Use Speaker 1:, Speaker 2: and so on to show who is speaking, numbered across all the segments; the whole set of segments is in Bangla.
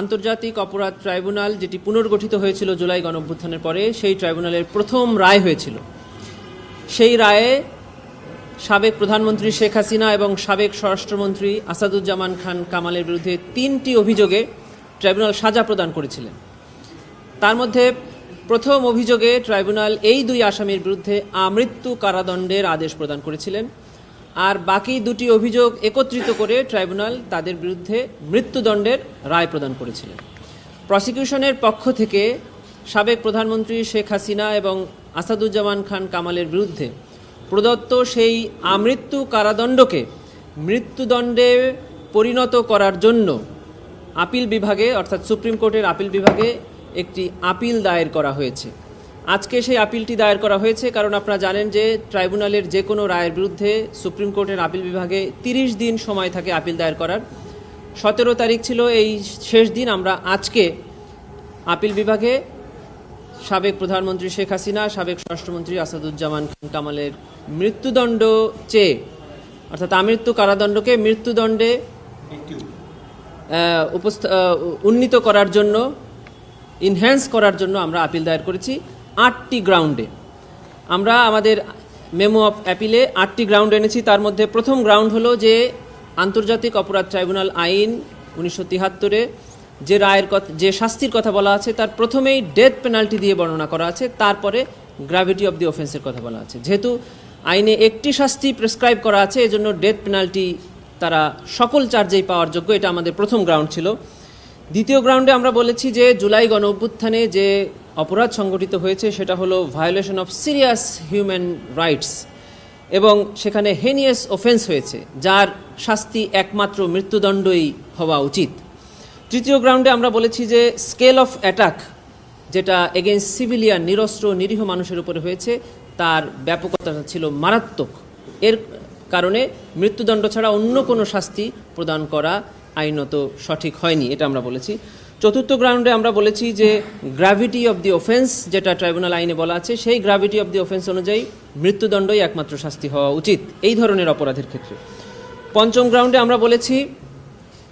Speaker 1: আন্তর্জাতিক অপরাধ ট্রাইব্যুনাল যেটি পুনর্গঠিত হয়েছিল জুলাই গণভ্যুত্থানের পরে সেই ট্রাইব্যুনালের প্রথম রায় হয়েছিল সেই রায়ে সাবেক প্রধানমন্ত্রী শেখ হাসিনা এবং সাবেক স্বরাষ্ট্রমন্ত্রী আসাদুজ্জামান খান কামালের বিরুদ্ধে তিনটি অভিযোগে ট্রাইব্যুনাল সাজা প্রদান করেছিলেন তার মধ্যে প্রথম অভিযোগে ট্রাইব্যুনাল এই দুই আসামির বিরুদ্ধে আমৃত্যু কারাদণ্ডের আদেশ প্রদান করেছিলেন আর বাকি দুটি অভিযোগ একত্রিত করে ট্রাইব্যুনাল তাদের বিরুদ্ধে মৃত্যুদণ্ডের রায় প্রদান করেছিলেন প্রসিকিউশনের পক্ষ থেকে সাবেক প্রধানমন্ত্রী শেখ হাসিনা এবং আসাদুজ্জামান খান কামালের বিরুদ্ধে প্রদত্ত সেই আমৃত্যু কারাদণ্ডকে মৃত্যুদণ্ডে পরিণত করার জন্য আপিল বিভাগে অর্থাৎ সুপ্রিম কোর্টের আপিল বিভাগে একটি আপিল দায়ের করা হয়েছে আজকে সেই আপিলটি দায়ের করা হয়েছে কারণ আপনারা জানেন যে ট্রাইব্যুনালের যে কোনো রায়ের বিরুদ্ধে সুপ্রিম কোর্টের আপিল বিভাগে তিরিশ দিন সময় থাকে আপিল দায়ের করার সতেরো তারিখ ছিল এই শেষ দিন আমরা আজকে আপিল বিভাগে সাবেক প্রধানমন্ত্রী শেখ হাসিনা সাবেক স্বরাষ্ট্রমন্ত্রী আসাদুজ্জামান খান কামালের মৃত্যুদণ্ড চেয়ে অর্থাৎ আমৃত্যু কারাদণ্ডকে মৃত্যুদণ্ডে উন্নীত করার জন্য ইনহ্যান্স করার জন্য আমরা আপিল দায়ের করেছি আটটি গ্রাউন্ডে আমরা আমাদের মেমো অফ অ্যাপিলে আটটি গ্রাউন্ড এনেছি তার মধ্যে প্রথম গ্রাউন্ড হলো যে আন্তর্জাতিক অপরাধ ট্রাইব্যুনাল আইন উনিশশো তিহাত্তরে যে রায়ের কথা যে শাস্তির কথা বলা আছে তার প্রথমেই ডেথ পেনাল্টি দিয়ে বর্ণনা করা আছে তারপরে গ্র্যাভিটি অফ দি অফেন্সের কথা বলা আছে যেহেতু আইনে একটি শাস্তি প্রেসক্রাইব করা আছে এজন্য ডেথ পেনাল্টি তারা সকল চার্জেই পাওয়ার যোগ্য এটা আমাদের প্রথম গ্রাউন্ড ছিল দ্বিতীয় গ্রাউন্ডে আমরা বলেছি যে জুলাই গণ অভ্যুত্থানে যে অপরাধ সংগঠিত হয়েছে সেটা হলো violation of serious human rights এবং সেখানে হেনিয়াস অফেন্স হয়েছে যার শাস্তি একমাত্র মৃত্যুদণ্ডই হওয়া উচিত তৃতীয় গ্রাউন্ডে আমরা বলেছি যে স্কেল অফ অ্যাটাক যেটা এগেনস্ট সিভিলিয়ান নিরস্ত্র নিরীহ মানুষের উপরে হয়েছে তার ব্যাপকতাটা ছিল মারাত্মক এর কারণে মৃত্যুদণ্ড ছাড়া অন্য কোনো শাস্তি প্রদান করা আইনত সঠিক হয়নি এটা আমরা বলেছি চতুর্থ গ্রাউন্ডে আমরা বলেছি যে গ্র্যাভিটি অব দি অফেন্স যেটা ট্রাইব্যুনাল আইনে বলা আছে সেই গ্র্যাভিটি অব দি অফেন্স অনুযায়ী মৃত্যুদণ্ডই একমাত্র শাস্তি হওয়া উচিত এই ধরনের অপরাধের ক্ষেত্রে পঞ্চম গ্রাউন্ডে আমরা বলেছি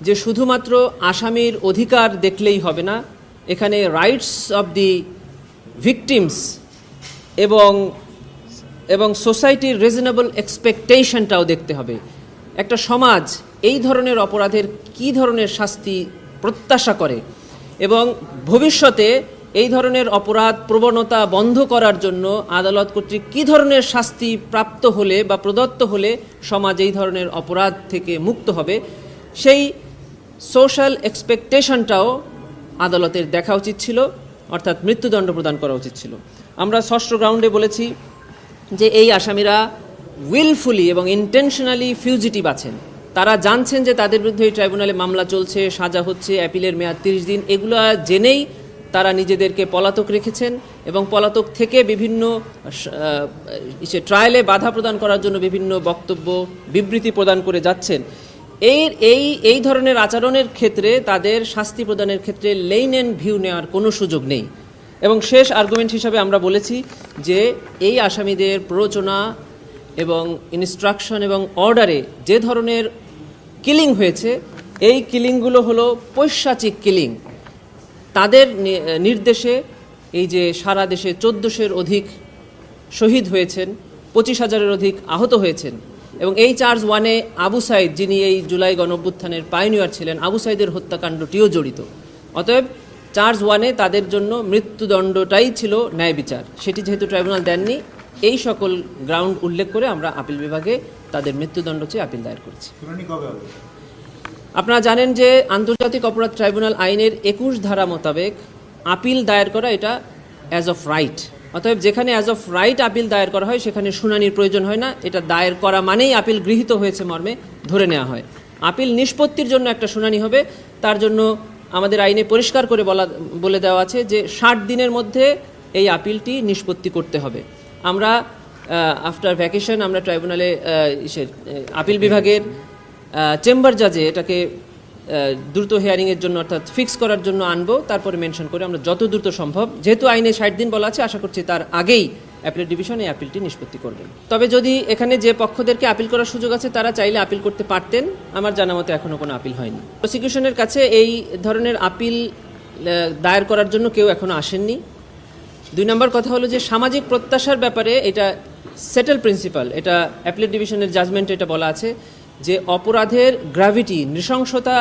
Speaker 1: যে শুধুমাত্র আসামির অধিকার দেখলেই হবে না এখানে রাইটস অব দি ভিকটিমস এবং এবং সোসাইটির রিজনেবল এক্সপেকটেশনটাও দেখতে হবে একটা সমাজ এই ধরনের অপরাধের কি ধরনের শাস্তি প্রত্যাশা করে এবং ভবিষ্যতে এই ধরনের অপরাধ প্রবণতা বন্ধ করার জন্য আদালত কর্তৃক কী ধরনের শাস্তি প্রাপ্ত হলে বা প্রদত্ত হলে সমাজ এই ধরনের অপরাধ থেকে মুক্ত হবে সেই সোশ্যাল এক্সপেকটেশনটাও আদালতের দেখা উচিত ছিল অর্থাৎ মৃত্যুদণ্ড প্রদান করা উচিত ছিল আমরা ষষ্ঠ গ্রাউন্ডে বলেছি যে এই আসামিরা উইলফুলি এবং ইন্টেনশনালি ফিউজিটিভ আছেন তারা জানছেন যে তাদের বিরুদ্ধে এই ট্রাইব্যুনালে মামলা চলছে সাজা হচ্ছে অ্যাপিলের মেয়াদ তিরিশ দিন এগুলো জেনেই তারা নিজেদেরকে পলাতক রেখেছেন এবং পলাতক থেকে বিভিন্ন ট্রায়ালে বাধা প্রদান করার জন্য বিভিন্ন বক্তব্য বিবৃতি প্রদান করে যাচ্ছেন এই এই এই ধরনের আচরণের ক্ষেত্রে তাদের শাস্তি প্রদানের ক্ষেত্রে লেইন অ্যান্ড ভিউ নেওয়ার কোনো সুযোগ নেই এবং শেষ আর্গুমেন্ট হিসাবে আমরা বলেছি যে এই আসামিদের প্ররোচনা এবং ইনস্ট্রাকশন এবং অর্ডারে যে ধরনের কিলিং হয়েছে এই কিলিংগুলো হলো পৈশাচিক কিলিং তাদের নির্দেশে এই যে সারা দেশে চোদ্দোশের অধিক শহীদ হয়েছেন পঁচিশ হাজারের অধিক আহত হয়েছেন এবং এই চার্জ ওয়ানে আবু সাইদ যিনি এই জুলাই গণভ্যুত্থানের পাইনিয়ার ছিলেন আবু সাইদের হত্যাকাণ্ডটিও জড়িত অতএব চার্জ ওয়ানে তাদের জন্য মৃত্যুদণ্ডটাই ছিল ন্যায় বিচার সেটি যেহেতু ট্রাইব্যুনাল দেননি এই সকল গ্রাউন্ড উল্লেখ করে আমরা আপিল বিভাগে তাদের মৃত্যুদণ্ড চেয়ে আপিল দায়ের করেছে আপনারা জানেন যে আন্তর্জাতিক অপরাধ ট্রাইব্যুনাল আইনের একুশ ধারা মোতাবেক আপিল দায়ের করা এটা অ্যাজ অফ রাইট অতএব যেখানে অ্যাজ অফ রাইট আপিল দায়ের করা হয় সেখানে শুনানির প্রয়োজন হয় না এটা দায়ের করা মানেই আপিল গৃহীত হয়েছে মর্মে ধরে নেওয়া হয় আপিল নিষ্পত্তির জন্য একটা শুনানি হবে তার জন্য আমাদের আইনে পরিষ্কার করে বলা বলে দেওয়া আছে যে ষাট দিনের মধ্যে এই আপিলটি নিষ্পত্তি করতে হবে আমরা আফটার ভ্যাকেশন আমরা ট্রাইব্যুনালে আপিল বিভাগের চেম্বার জাজে এটাকে দ্রুত হেয়ারিংয়ের জন্য অর্থাৎ ফিক্স করার জন্য আনবো তারপরে মেনশন করে আমরা যত দ্রুত সম্ভব যেহেতু আইনে ষাট দিন বলা আছে আশা করছি তার আগেই অ্যাপিলের ডিভিশন এই আপিলটি নিষ্পত্তি করবেন তবে যদি এখানে যে পক্ষদেরকে আপিল করার সুযোগ আছে তারা চাইলে আপিল করতে পারতেন আমার জানা মতো এখনও কোনো আপিল হয়নি প্রসিকিউশনের কাছে এই ধরনের আপিল দায়ের করার জন্য কেউ এখনও আসেননি দুই নম্বর কথা হলো যে সামাজিক প্রত্যাশার ব্যাপারে এটা সেটেল প্রিন্সিপাল এটা অ্যাপ্লেট ডিভিশনের জাজমেন্টে এটা বলা আছে যে অপরাধের গ্র্যাভিটি নৃশংসতা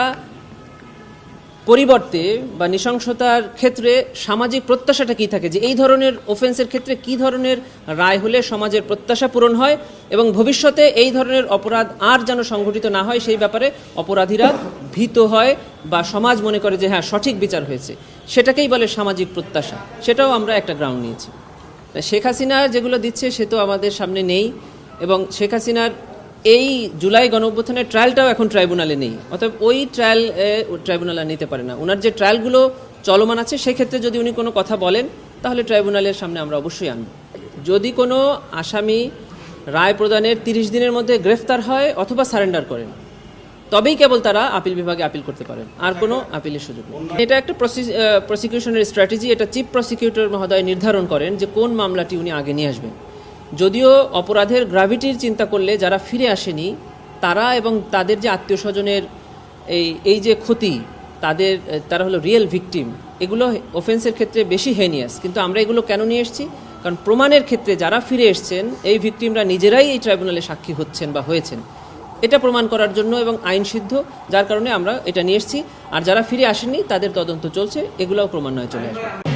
Speaker 1: পরিবর্তে বা নৃশংসতার ক্ষেত্রে সামাজিক প্রত্যাশাটা কী থাকে যে এই ধরনের ওফেন্সের ক্ষেত্রে কী ধরনের রায় হলে সমাজের প্রত্যাশা পূরণ হয় এবং ভবিষ্যতে এই ধরনের অপরাধ আর যেন সংঘটিত না হয় সেই ব্যাপারে অপরাধীরা ভীত হয় বা সমাজ মনে করে যে হ্যাঁ সঠিক বিচার হয়েছে সেটাকেই বলে সামাজিক প্রত্যাশা সেটাও আমরা একটা গ্রাউন্ড নিয়েছি শেখ হাসিনা যেগুলো দিচ্ছে সে তো আমাদের সামনে নেই এবং শেখ হাসিনার এই জুলাই গণঅভ্যুত্থানের ট্রায়ালটাও এখন ট্রাইব্যুনালে নেই অর্থাৎ ওই ট্রায়াল ট্রাইব্যুনাল নিতে পারে না ওনার যে ট্রায়ালগুলো চলমান আছে সেক্ষেত্রে যদি উনি কোনো কথা বলেন তাহলে ট্রাইব্যুনালের সামনে আমরা অবশ্যই আনব যদি কোনো আসামি রায় প্রদানের তিরিশ দিনের মধ্যে গ্রেফতার হয় অথবা সারেন্ডার করেন তবেই কেবল তারা আপিল বিভাগে আপিল করতে পারেন আর কোনো আপিলের সুযোগ নেই এটা একটা প্রসিকিউশনের স্ট্র্যাটেজি এটা চিফ প্রসিকিউটর মহোদয় নির্ধারণ করেন যে কোন মামলাটি উনি আগে নিয়ে আসবেন যদিও অপরাধের গ্রাভিটির চিন্তা করলে যারা ফিরে আসেনি তারা এবং তাদের যে আত্মীয় স্বজনের এই এই যে ক্ষতি তাদের তারা হলো রিয়েল ভিকটিম এগুলো অফেন্সের ক্ষেত্রে বেশি হেনিয়াস কিন্তু আমরা এগুলো কেন নিয়ে এসেছি কারণ প্রমাণের ক্ষেত্রে যারা ফিরে এসছেন এই ভিকটিমরা নিজেরাই এই ট্রাইব্যুনালে সাক্ষী হচ্ছেন বা হয়েছেন এটা প্রমাণ করার জন্য এবং আইন সিদ্ধ যার কারণে আমরা এটা নিয়ে এসেছি আর যারা ফিরে আসেনি তাদের তদন্ত চলছে এগুলাও নয় চলে আসবে